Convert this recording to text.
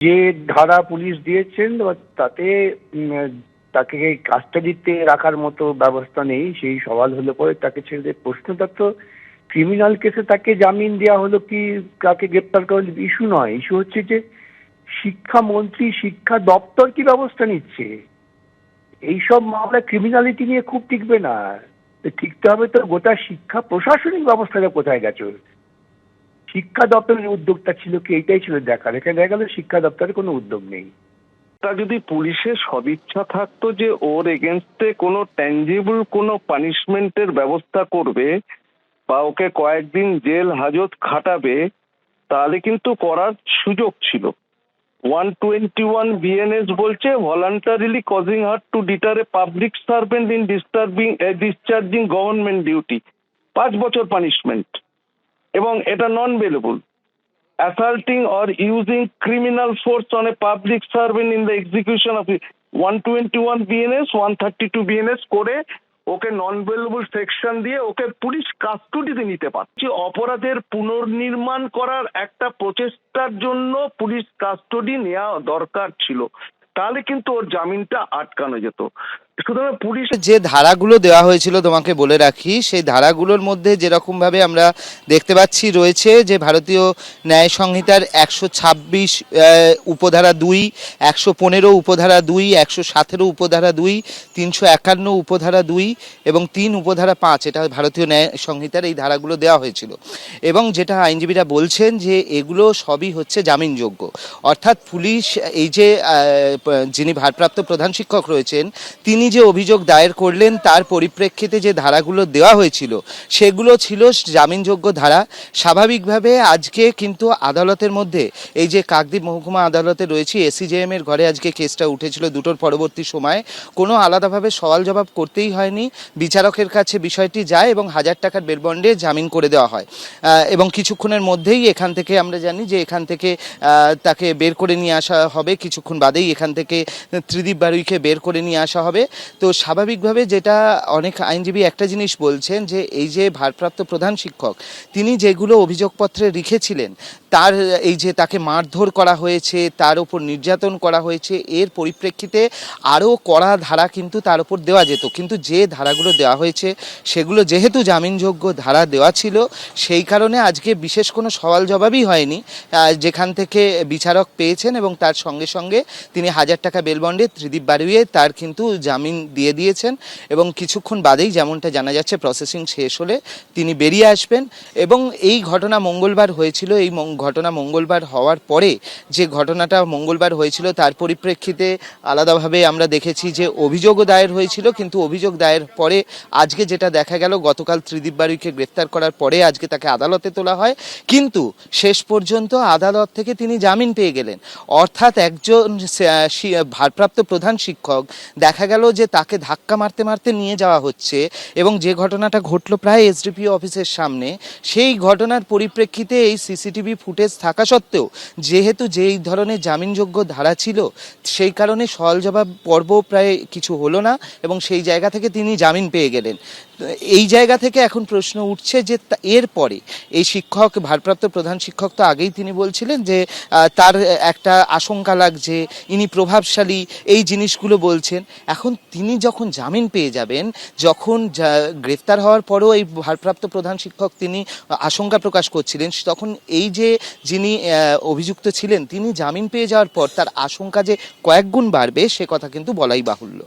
যে ধারা পুলিশ দিয়েছেন তাতে তাকে কাস্টাডিতে রাখার মতো ব্যবস্থা নেই, সেই সওয়াল হলে পরে তাকে ছেড়ে দিয়ে। প্রশ্নটা তো ক্রিমিনাল কেসে তাকে জামিন দেওয়া হলো কি তাকে গ্রেপ্তার করা ইস্যু নয়। ইস্যু হচ্ছে যে শিক্ষামন্ত্রী, শিক্ষা দপ্তর কি ব্যবস্থা নিচ্ছে? এইসব মামলা ক্রিমিনালিটি নিয়ে খুব টিকবে না। টিকতে হবে তো গোটা শিক্ষা প্রশাসনিক ব্যবস্থাটা কোথায় গেছে? শিক্ষা দপ্তরের উদ্যোগটা ছিল কি? এইটাই ছিল দেখার। এখানে দেখা গেল শিক্ষা দপ্তরের কোনো উদ্যোগ নেই। তা যদি পুলিশের সদিচ্ছা থাকতো যে ওর এগেনস্টে কোনো ট্যাঞ্জিবল কোনো পানিশমেন্টের ব্যবস্থা করবে বা ওকে কয়েকদিন জেল হাজত খাটাবে, তাহলে কিন্তু করার সুযোগ ছিল। ওয়ান টোয়েন্টি ওয়ান বিএনএস বলছে voluntarily causing hurt to deter a public servant in disturbing discharging government duty পাঁচ বছর পানিশমেন্ট এবং এটা non bailable or using criminal force on a public servant in the execution of it. 121 BNS, 132 BNS করে okay নন ভেলেবল section দিয়ে ওকে police কাস্টডিতে নিতে পারছে অপরাধের পুনর্নির্মাণ করার একটা প্রচেষ্টার জন্য পুলিশ কাস্টডি নেওয়া দরকার ছিল তাহলে কিন্তু ওর জামিনটা আটকানো যেত সুতরাং যে ধারাগুলো দেওয়া হয়েছিল তোমাকে বলে রাখি, সেই ধারাগুলোর মধ্যে যেরকম ভাবে আমরা দেখতে পাচ্ছি রয়েছে যে ভারতীয় ন্যায় সংহিতার একশো ছাব্বিশ উপধারা দুই, একশো পনেরো উপধারা দুই, একশো সতেরো উপধারা দুই, তিনশো একান্ন উপধারা দুই এবং তিন উপধারা পাঁচ, এটা ভারতীয় ন্যায় সংহিতার এই ধারাগুলো দেওয়া হয়েছিল। এবং যেটা আইনজীবীরা বলছেন যে এগুলো সবই হচ্ছে জামিনযোগ্য। অর্থাৎ পুলিশ, এই যে যিনি ভারপ্রাপ্ত প্রধান শিক্ষক রয়েছেন, তিনি যে অভিযোগ দায়ের করলেন, তার পরিপ্রেক্ষিতে যে ধারাগুলো দেওয়া হয়েছিল, সেগুলো ছিল জামিনযোগ্য ধারা। স্বাভাবিকভাবে আজকে কিন্তু আদালতের মধ্যে এই যে কাকদ্বীপ মহকুমা আদালতে রয়েছে, এসিজেএম এর ঘরে আজকে কেসটা উঠেছিল দুটোর পরবর্তী সময়ে। কোনো আলাদাভাবে সওয়াল জবাব করতেই হয়নি। বিচারকের কাছে বিষয়টি যায় এবং হাজার টাকার বেলবন্ডে জামিন করে দেওয়া হয়। এবং কিছুক্ষণের মধ্যেই এখান থেকে আমরা জানি যে এখান থেকে তাকে বের করে নিয়ে আসা হবে। কিছুক্ষণ বাদেই এখান থেকে ত্রিদীপ বারুইকে বের করে নিয়ে আসা হবে। তো স্বাভাবিকভাবে যেটা অনেক আইনজীবী একটা জিনিস বলছেন যে এই যে ভারপ্রাপ্ত প্রধান শিক্ষক, তিনি যেগুলো অভিযোগপত্রে লিখেছিলেন, তার এই যে তাকে মারধর করা হয়েছে, তার উপর নির্যাতন করা হয়েছে, এর পরিপ্রেক্ষিতে আরও কড়া ধারা কিন্তু তার উপর দেওয়া যেত। কিন্তু যে ধারাগুলো দেওয়া হয়েছে, সেগুলো যেহেতু জামিনযোগ্য ধারা দেওয়া ছিল, সেই কারণে আজকে বিশেষ কোনো সওয়াল জবাবই হয়নি। যেখান থেকে বিচারক পেয়েছেন এবং তার সঙ্গে সঙ্গে তিনি হাজার টাকা বেলবন্ডে ত্রিদীপ বাড়িয়ে তার কিন্তু জামিন দিয়ে দিয়েছেন এবং কিছুক্ষণ বাদেই যেমনটা জানা যাচ্ছে প্রসেসিং শেষ হলে তিনি বেরিয়ে আসবেন এবং এই ঘটনা মঙ্গলবার হয়েছিল। এই ঘটনা মঙ্গলবার হওয়ার পরে যে ঘটনাটা মঙ্গলবার হয়েছিল তার পরিপ্রেক্ষিতে আলাদাভাবে আমরা দেখেছি যে অভিযোগও দায়ের হয়েছিল। কিন্তু অভিযোগ দায়ের পরে আজকে যেটা দেখা গেল, গতকাল ত্রিদীপ বাড়িকে গ্রেফতার করার পরে আজকে তাকে আদালতে তোলা হয়। কিন্তু শেষ পর্যন্ত আদালত থেকে তিনি জামিন পেয়ে গেলেন। অর্থাৎ একজন ভারপ্রাপ্ত প্রধান শিক্ষক দেখা গেল যে তাকে ধাক্কা মারতে মারতে নিয়ে যাওয়া হচ্ছে এবং যে ঘটনাটা ঘটলো প্রায় এসডিপি অফিসের সামনে, সেই ঘটনার পরিপ্রেক্ষিতে এই সিসিটিভি ফুটেজ থাকা সত্ত্বেও, যেহেতু যেই ধরনের জামিনযোগ্য ধারা ছিল, সেই কারণে সওয়াল জবাব পর্ব প্রায় কিছু হলো না এবং সেই জায়গা থেকে তিনি জামিন পেয়ে গেলেন। এই জায়গা থেকে এখন প্রশ্ন উঠছে যে এরপরে এই শিক্ষক, ভারপ্রাপ্ত প্রধান শিক্ষক তো আগেই তিনি বলছিলেন যে তার একটা আশঙ্কা লাগছে, ইনি প্রভাবশালী, এই জিনিসগুলো বলছেন। এখন তিনি যখন জামিন পেয়ে যাবেন, যখন গ্রেফতার হওয়ার পরও এই ভারপ্রাপ্ত প্রধান শিক্ষক তিনি আশঙ্কা প্রকাশ করছিলেন, তখন এই যে যিনি অভিযুক্ত ছিলেন, তিনি জামিন পেয়ে যাওয়ার পর তার আশঙ্কা যে কয়েক গুণ বাড়বে, সে কথা কিন্তু বলাই বাহুল্য।